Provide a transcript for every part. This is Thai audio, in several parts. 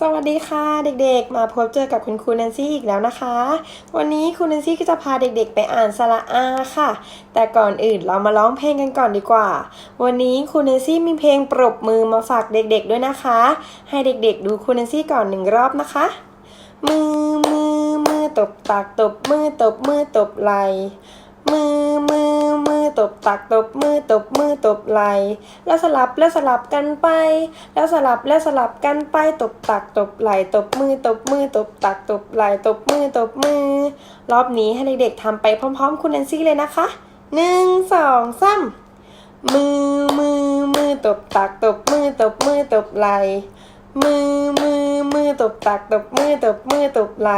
สวัสดีค่ะเด็กๆ มาพบเจอกับคุณครูแนนซี่อีกแล้วนะคะ วันนี้ครูแนนซี่ก็จะพาเด็กๆ ไปอ่านสระอาค่ะ แต่ก่อนอื่นเรามาร้องเพลงกันก่อนดีกว่า วันนี้ครูแนนซี่มีเพลงปรบมือมาฝากเด็กๆด้วยนะคะ ให้เด็กๆ ดูครูแนนซี่ก่อนหนึ่งรอบนะคะ มือมือมือตบตักตบมือตบมือตบไหลมือมือ มือตบตักตบมือตบมือตบไหลแล้วสลับแล้วสลับกันไป แล้วสลับแล้วสลับกันไปตบตักตบไหลตบมือตบมือตบตักตบไหลตบมือตบมือ รอบนี้ให้เด็กๆทำไปพร้อมๆ คุณแนนซี่เลยนะคะหนึ่งสองสามมือมือมือตบตักตบมือตบมือตบไหล มือมือมือตบตักตบมือตบมือตบไหล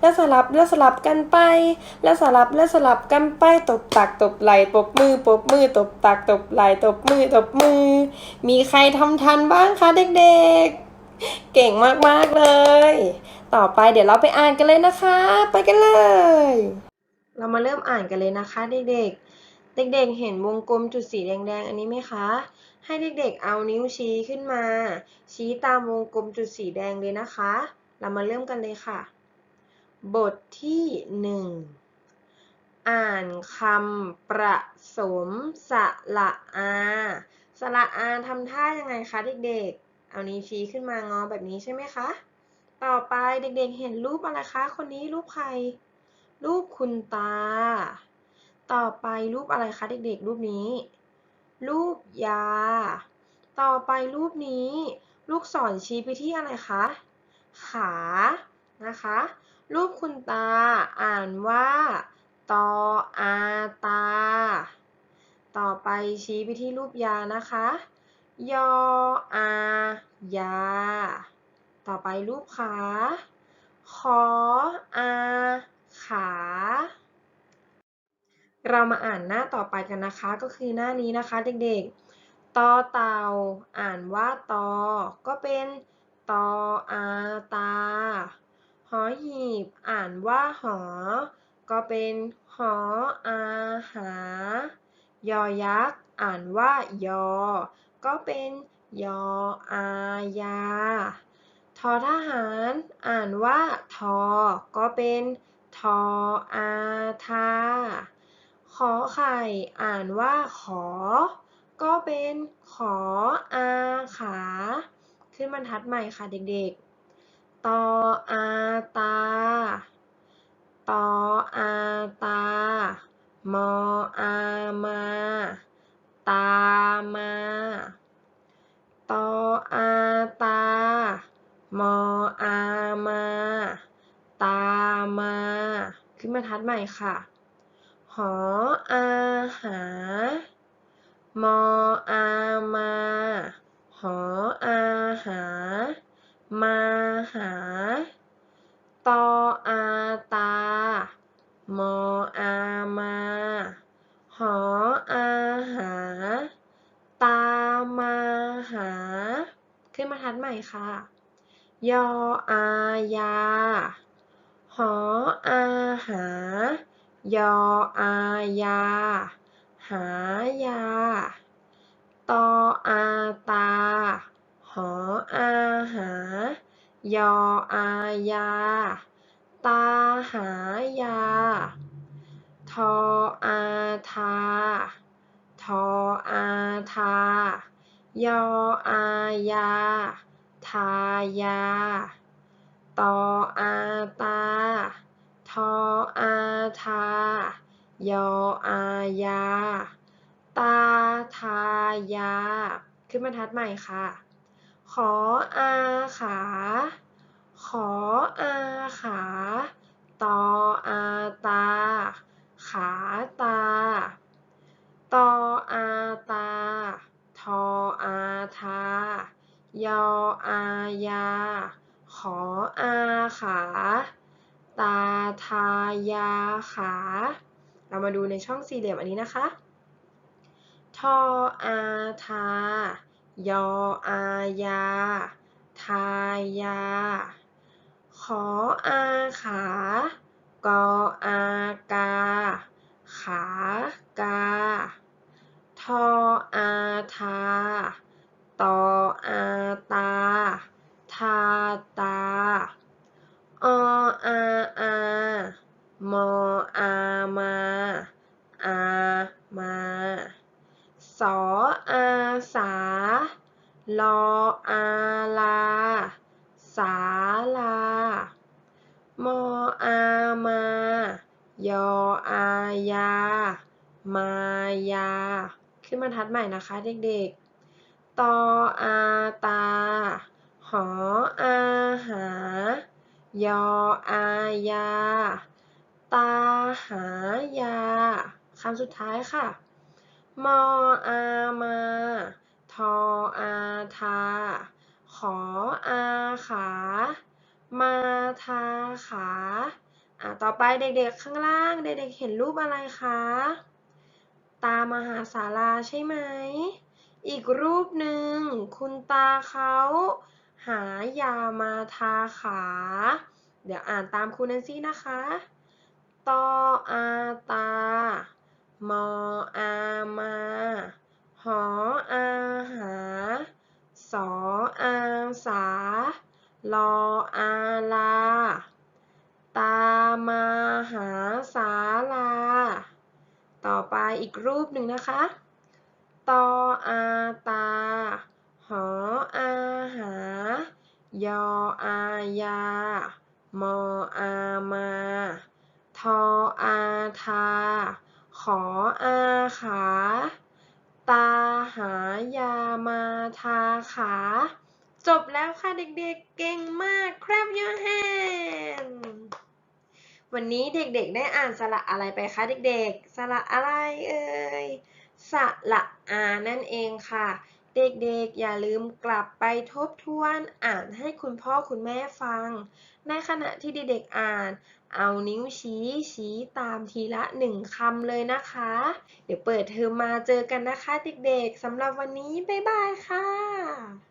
แล้วสลับแล้วสลับกันไป แล้วสลับแล้วสลับกันไปตบตักตบไหลปบมือปบมือตบตักตบไหลตบมือตบมือ มีใครทำทันบ้างคะเด็กๆ เก่งมากๆเลย ต่อไปเดี๋ยวเราไปอ่านกันเลยนะคะ ไปกันเลย เรามาเริ่มอ่านกันเลยนะคะเด็กๆ เด็กๆเห็นวงกลมจุดสีแดงๆ อันนี้ไหมคะ ให้เด็กๆเอานิ้วชี้ขึ้นมา ชี้ตามวงกลมจุดสีแดงเลยนะคะ เรามาเริ่มกันเลยค่ะ บทที่หนึ่งอ่านคำประสมสระอาสระอาทำท่ายังไงคะเด็กๆ เอานิ้วชี้ขึ้นมางอแบบนี้ใช่ไหมคะ ต่อไปเด็กๆเห็นรูปอะไรคะ คนนี้รูปใคร รูปคุณตา ต่อไปรูปอะไรคะเด็กๆ รูปนี้ รูปยา ต่อไปรูปนี้ ลูกศรชี้ไปที่อะไรคะ ขา นะคะ รูปคุณตาอ่านว่าตออาตา ต่อไปชี้ไปที่รูปยานะคะ ยออายา ต่อไปรูปขา ขออาขา เรา มาอ่านหน้าต่อไปกันนะคะ ก็คือหน้านี้นะคะเด็กๆ ตอเต่าอ่านว่าตอ ก็เป็นตออาตา หอหีบอ่านว่าหอ ก็เป็นหออาหา ยอยักษ์อ่านว่ายอ ก็เป็นยออายา ทอทหารอ่านว่าทอ ก็เป็นทออาทา ขอไข่อ่านว่าขอ ก็เป็นขออาขา ขึ้นบรรทัดใหม่ค่ะเด็กๆ ตออาตา ตออาตา มออามา ตามา ตออาตา มออามา ตามา ขึ้นบรรทัดใหม่ค่ะ ออาหา มออามา หออาหา มาหา ตออาตา มออามา หออาหา ตามาหา ขึ้นบรรทัดใหม่ค่ะ ยออายา หออาหา ยออายา หายา ตออาตา หออาหา ยออายา ตาหายา ทออาทา ทออาทา ยออายา ทายา ตออาตา ทออา ทายออายา ตาทายา ขึ้นบรรทัดใหม่ค่ะ ขออาขา ขออาขา ตออาตา ขาตา ตออาตา ทออาทายออายา ขออาขา ตา ทา ยา ขา เรามาดูในช่องสี่เหลี่ยมอันนี้นะคะ ทอ อา ทา ยอ อา ยา ทา ยา ขอ อา ขา กอ อา กา ขา กา ทอ อา ทา ตอ อาตา ทาตาออาอามออามาอามา สออาสา ลออาลา สาลา มออามายออายา มายา ขึ้นบรรทัดใหม่นะคะเด็กๆ ตออาตา หออาหา ยออายา ตาหายา คำสุดท้ายค่ะ มออามา ทออาทา ขออาขา มาทาขาอะต่อไปเด็กๆข้างล่าง เด็กๆเห็นรูปอะไรคะ ตามหาศาลาใช่ไหม อีกรูปหนึ่งคุณตาเขาหายามาทาขา เดี๋ยวอ่านตามคุณแนนซี่นะคะ ตออาตา มออามา หออาหา สออา สา ลออาลา ตามาหาศาลา ต่อไปอีกรูปหนึ่งนะคะ ตออาตา หออาหา ยออายา มออามา ทออาทา ขออาขาตาหายามาทาขา จบแล้วค่ะเด็กๆ เก่งมาก clap your hand วันนี้เด็กๆ ได้อ่านสระอะไรไปคะเด็กๆ สระอะไรเอ่ย สระอานั่นเองค่ะ เด็กๆ อย่าลืมกลับไปทบทวนอ่านให้คุณพ่อคุณแม่ฟัง ในขณะที่เด็กๆ อ่าน เอานิ้วชี้ชี้ตามทีละหนึ่งคำเลยนะคะ เดี๋ยวเปิดเทอมมาเจอกันนะคะเด็กๆ สำหรับวันนี้ บ๊ายบายค่ะ